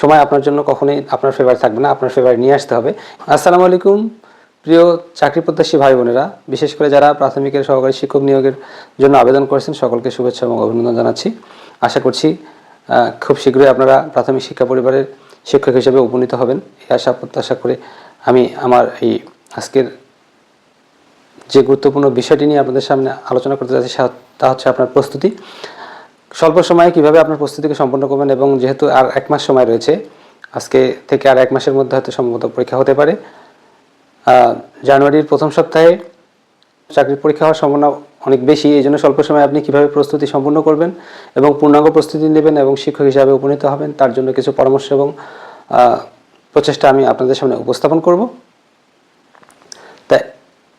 সময় আপনার জন্য কখনোই আপনার ফেভার থাকবে না, আপনার ফেভার নিয়ে আসতে হবে। আসসালামু আলাইকুম, প্রিয় চাকরি প্রত্যাশী ভাই বোনেরা। বিশেষ করে যারা প্রাথমিকের সহকারী শিক্ষক নিয়োগের জন্য আবেদন করেছেন, সকলকে শুভেচ্ছা এবং অভিনন্দন জানাচ্ছি। আশা করছি খুব শীঘ্রই আপনারা প্রাথমিক শিক্ষা পরিবারের শিক্ষক হিসেবে উপনীত হবেন। এই আশা প্রত্যাশা করে আমি আমার এই আজকের যে গুরুত্বপূর্ণ বিষয়টি নিয়ে আপনাদের সামনে আলোচনা করতে যাচ্ছি তা হচ্ছে আপনার প্রস্তুতি। স্বল্প সময়ে কীভাবে আপনার প্রস্তুতিকে সম্পন্ন করবেন এবং যেহেতু আর এক মাস সময় রয়েছে, আজকে থেকে আর এক মাসের মধ্যে হয়তো সম্ভবত পরীক্ষা হতে পারে। জানুয়ারির প্রথম সপ্তাহে চাকরির পরীক্ষা হওয়ার সম্ভাবনা অনেক বেশি, এই জন্য স্বল্প সময়ে আপনি কীভাবে প্রস্তুতি সম্পূর্ণ করবেন এবং পূর্ণাঙ্গ প্রস্তুতি নেবেন এবং শিক্ষক হিসাবে উপনীত হবেন, তার জন্য কিছু পরামর্শ এবং প্রচেষ্টা আমি আপনাদের সামনে উপস্থাপন করব।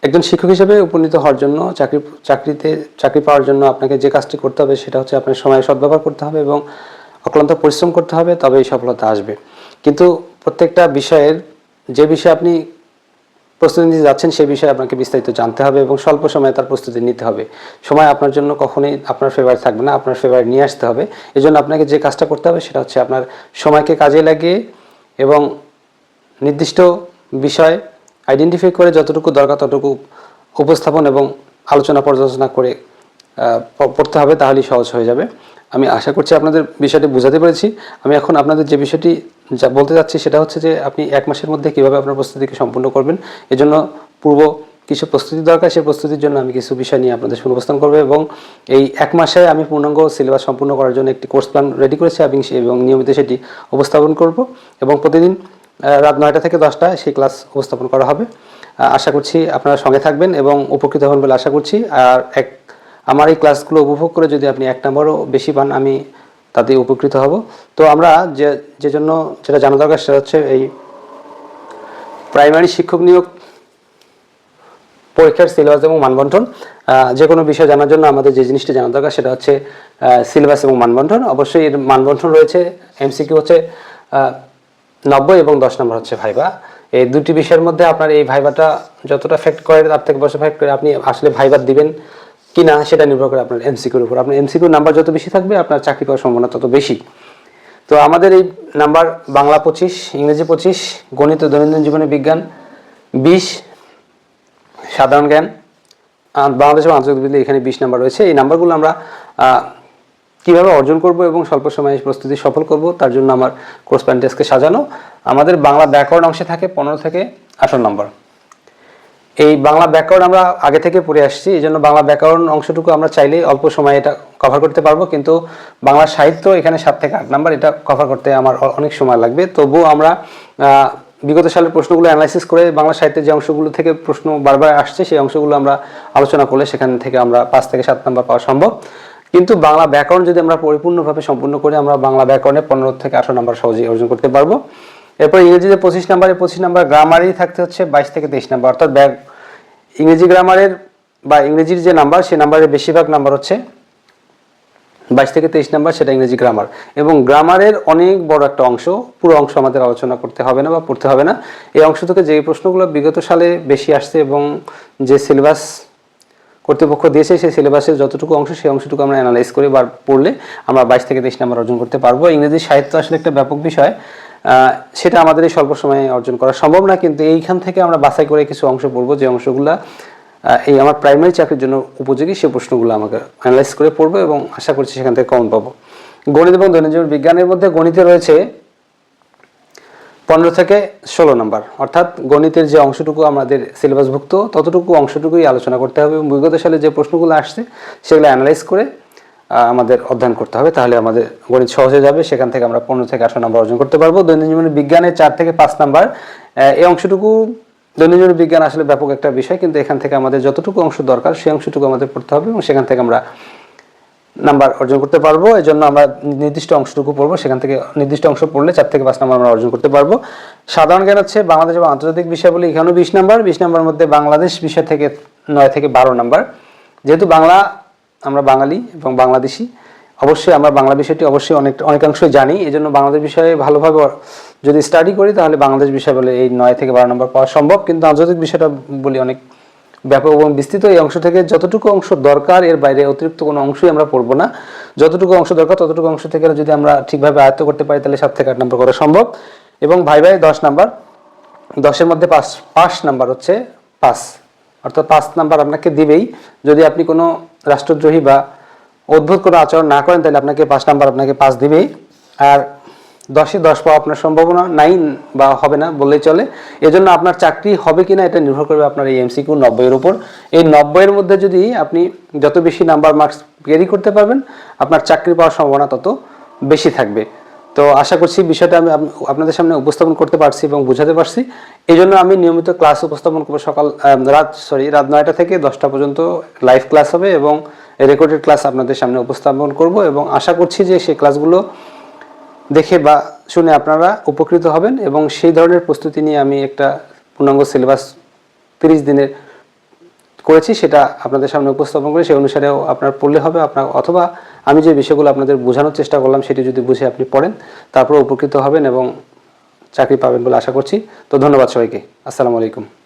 একজন শিক্ষক হিসেবে উপনীত হওয়ার জন্য, চাকরি, চাকরিতে, চাকরি পাওয়ার জন্য আপনাকে যে কাজটি করতে হবে সেটা হচ্ছে আপনার সময় সদ্ব্যবহার করতে হবে এবং অক্লান্ত পরিশ্রম করতে হবে, তবেই সফলতা আসবে। কিন্তু প্রত্যেকটা বিষয়ের, যে বিষয়ে আপনি প্রস্তুতি নিতে যাচ্ছেন, সেই বিষয়ে আপনাকে বিস্তারিত জানতে হবে এবং স্বল্প সময়ে তার প্রস্তুতি নিতে হবে। সময় আপনার জন্য কখনোই আপনার ফেভার থাকবে না, আপনার ফেভার নিয়ে আসতে হবে। এই জন্য আপনাকে যে কাজটা করতে হবে সেটা হচ্ছে আপনার সময়কে কাজে লাগিয়ে এবং নির্দিষ্ট বিষয় আইডেন্টিফাই করে যতটুকু দরকার ততটুকু উপস্থাপন এবং আলোচনা পর্যালোচনা করে পড়তে হবে তাহলেই সহজ হয়ে যাবে। আমি আশা করছি আপনাদের বিষয়টি বোঝাতে পেরেছি। আমি এখন আপনাদের যে বিষয়টি যা বলতে যাচ্ছি সেটা হচ্ছে যে আপনি এক মাসের মধ্যে কীভাবে আপনার প্রস্তুতিকে সম্পূর্ণ করবেন। এজন্য পূর্ব কিছু প্রস্তুতি দরকার, সেই প্রস্তুতির জন্য আমি কিছু বিষয় নিয়ে আপনাদের সামনে উপস্থাপন করব এবং এই এক মাসে আমি পূর্ণাঙ্গ সিলেবাস সম্পূর্ণ করার জন্য একটি কোর্স প্ল্যান রেডি করেছি এবং নিয়মিত সেটি উপস্থাপন করব। এবং প্রতিদিন রাত নয়টা থেকে দশটা সেই ক্লাস উপস্থাপন করা হবে। আশা করছি আপনারা সঙ্গে থাকবেন এবং উপকৃত হবেন বলে আশা করছি। আর এক, আমার এই ক্লাসগুলো উপভোগ করে যদি আপনি এক নম্বরও বেশি পান, আমি তাতে উপকৃত হব। তো আমরা যে যে জন্য যেটা জানা দরকার সেটা হচ্ছে এই প্রাইমারি শিক্ষক নিয়োগ পরীক্ষার সিলেবাস এবং মানবন্টন। যে কোনো বিষয় জানার জন্য আমাদের যে জিনিসটি জানা দরকার সেটা হচ্ছে সিলেবাস এবং মানবন্টন। অবশ্যই এর মানবন্টন রয়েছে, এমসিকিউ হচ্ছে নব্বই এবং দশ নম্বর হচ্ছে ভাইবা। এই দুটি বিষয়ের মধ্যে আপনার এই ভাইবাটা যতটা ফেক্ট করে, তার থেকে বছর ফেক্ট করে আপনি আসলে ভাইবা দিবেন কি না সেটা নির্ভর করে আপনার এমসিকিউর উপর। আপনার এমসিকিউ নাম্বার যত বেশি থাকবে, আপনার চাকরি পাওয়ার সম্ভাবনা তত বেশি। তো আমাদের এই নাম্বার বাংলা পঁচিশ, ইংরেজি পঁচিশ, গণিত দৈনন্দিন জীবনে বিজ্ঞান বিশ, সাধারণ জ্ঞান বাংলাদেশ এবং আন্তর্জাতিক এখানে বিশ নাম্বার রয়েছে। এই নাম্বারগুলো আমরা কীভাবে অর্জন করব এবং স্বল্প সময়ে প্রস্তুতি সফল করব, তার জন্য আমার কোর্স প্ল্যান ডেস্কে সাজানো। আমাদের বাংলা ব্যাকরণ অংশে থাকে পনেরো থেকে আঠারো নম্বর। এই বাংলা ব্যাকরণ আমরা আগে থেকে পড়ে আসছি এই জন্য বাংলা ব্যাকরণ অংশটুকু আমরা চাইলে অল্প সময়ে এটা কভার করতে পারব, কিন্তু বাংলা সাহিত্য এখানে সাত থেকে আট নাম্বার, এটা কভার করতে আমার অনেক সময় লাগবে। তবুও আমরা বিগত সালের প্রশ্নগুলো অ্যানালাইসিস করে বাংলা সাহিত্যের যে অংশগুলো থেকে প্রশ্ন বারবার আসছে, সেই অংশগুলো আমরা আলোচনা করলে সেখান থেকে আমরা পাঁচ থেকে সাত নাম্বার পাওয়া সম্ভব। কিন্তু বাংলা ব্যাকরণ যদি আমরা পরিপূর্ণভাবে সম্পূর্ণ করে আমরা বাংলা ব্যাকরণে পনেরো থেকে আঠারো নাম্বার সহজেই অর্জন করতে পারব। এরপর ইংরেজিতে পঁচিশ নাম্বারে পঁচিশ নাম্বার গ্রামারই থাকতে হচ্ছে বাইশ থেকে তেইশ নাম্বার। অর্থাৎ ব্যাক ইংরেজি গ্রামারের বা ইংরেজির যে নাম্বার সেই নাম্বারের বেশিরভাগ নাম্বার হচ্ছে বাইশ থেকে তেইশ নাম্বার, সেটা ইংরেজি গ্রামার। এবং গ্রামারের অনেক বড় একটা অংশ, পুরো অংশ আমাদের আলোচনা করতে হবে না বা পড়তে হবে না। এই অংশ থেকে যে প্রশ্নগুলো বিগত সালে বেশি আসছে এবং যে সিলেবাস কর্তৃপক্ষ দিয়েছে, সেই সিলেবাসের যতটুকু অংশ, সেই অংশটুকু আমরা অ্যানালাইজ করে বা পড়লে আমরা বাইশ থেকে তেইশ নাম্বার অর্জন করতে পারব। ইংরেজি সাহিত্য আসলে একটা ব্যাপক বিষয়। সেটা আমাদের এই স্বল্প সময়ে অর্জন করা সম্ভব না, কিন্তু এইখান থেকে আমরা বাছাই করে কিছু অংশ পড়ব, যে অংশগুলা এই আমার প্রাইমারি চাকরির জন্য উপযোগী সেই প্রশ্নগুলো আমাকে অ্যানালাইজ করে পড়ব এবং আশা করছি সেখান থেকে কমন পাবো। গণিত এবং দৈনন্দিন বিজ্ঞানের মধ্যে গণিতে রয়েছে পনেরো থেকে ষোলো নম্বর। অর্থাৎ গণিতের যে অংশটুকু আমাদের সিলেবাসভুক্ত, ততটুকু অংশটুকুই আলোচনা করতে হবে এবং বিগত সালে যে প্রশ্নগুলো আসছে, সেগুলো অ্যানালাইজ করে আমাদের অধ্যয়ন করতে হবে। তাহলে আমাদের গণিত সহজ যাবে। সেখান থেকে আমরা পনেরো থেকে আঠারো নম্বর অর্জন করতে পারব। দৈনন্দিন জীবনে বিজ্ঞানের চার থেকে পাঁচ নাম্বার। এই অংশটুকু, দৈনন্দিন বিজ্ঞান আসলে ব্যাপক একটা বিষয়, কিন্তু এখান থেকে আমাদের যতটুকু অংশ দরকার, সেই অংশটুকু আমাদের পড়তে হবে এবং সেখান থেকে আমরা নাম্বার অর্জন করতে পারব। এই জন্য আমরা নির্দিষ্ট অংশটুকু পড়ব। সেখান থেকে নির্দিষ্ট অংশ পড়লে চার থেকে পাঁচ নাম্বার আমরা অর্জন করতে পারব। সাধারণ জ্ঞান হচ্ছে বাংলাদেশ এবং আন্তর্জাতিক বিষয় বলে এখানেও বিশ নাম্বার। বিশ নাম্বার মধ্যে বাংলাদেশ বিষয় থেকে নয় থেকে বারো নাম্বার। যেহেতু বাংলা, আমরা বাঙালি এবং বাংলাদেশি, অবশ্যই আমরা বাংলা বিষয়টি অবশ্যই অনেক, অনেকাংশই জানি। এই জন্য বাংলাদেশ বিষয়ে ভালোভাবে যদি স্টাডি করি, তাহলে বাংলাদেশ বিষয় বলে এই নয় থেকে বারো নম্বর পাওয়া সম্ভব। কিন্তু আন্তর্জাতিক বিষয়টা বলি অনেক ব্যাপক এবং বিস্তৃত এই অংশ থেকে যতটুকু অংশ দরকার, এর বাইরে অতিরিক্ত কোনো অংশই আমরা পড়ব না। যতটুকু অংশ দরকার, ততটুকু অংশ থেকে যদি আমরা ঠিকভাবে আয়ত্ত করতে পারি, তাহলে সাত থেকে আট নাম্বার করা সম্ভব। এবং ভাই ভাই, দশ নাম্বার। দশের মধ্যে পাঁচ পাঁচ নাম্বার হচ্ছে পাঁচ। অর্থাৎ পাঁচ নাম্বার আপনাকে দিবেই। যদি আপনি কোনো রাষ্ট্রদ্রোহী বা অদ্ভুত কোনো আচরণ না করেন, তাহলে আপনাকে পাঁচ নাম্বার আপনাকে পাঁচ দিবেই। আর দশে দশ পাওয়া আপনার সম্ভাবনা নাই বা হবে না বললেই চলে। এজন্য আপনার চাকরি হবে কিনা এটা নির্ভর করবে আপনার এই এমসিকিউ নব্বইয়ের উপর। এই নব্বইয়ের মধ্যে যদি আপনি যত বেশি নাম্বার মার্কস ক্যারি করতে পারবেন, আপনার চাকরি পাওয়ার সম্ভাবনা তত বেশি থাকবে। তো আশা করছি বিষয়টা আমি আপনাদের সামনে উপস্থাপন করতে পারছি এবং বোঝাতে পারছি। এই জন্য আমি নিয়মিত ক্লাস উপস্থাপন করব সকাল রাত সরি রাত নয়টা থেকে দশটা পর্যন্ত লাইভ ক্লাস হবে এবং রেকর্ডেড ক্লাস আপনাদের সামনে উপস্থাপন করব এবং আশা করছি যে সেই ক্লাসগুলো দেখে বা শুনে আপনারা উপকৃত হবেন এবং সেই ধরনের প্রস্তুতি নিয়ে আমি একটা পূর্ণাঙ্গ সিলেবাস তিরিশ দিনের করেছি, সেটা আপনাদের সামনে উপস্থাপন করে সেই অনুসারেও আপনার পড়লে হবে। আপনার অথবা আমি যে বিষয়গুলো আপনাদের বোঝানোর চেষ্টা করলাম, সেটি যদি বুঝে আপনি পড়েন তারপর উপকৃত হবেন এবং চাকরি পাবেন বলে আশা করছি। তো ধন্যবাদ সবাইকে। আসসালামু আলাইকুম।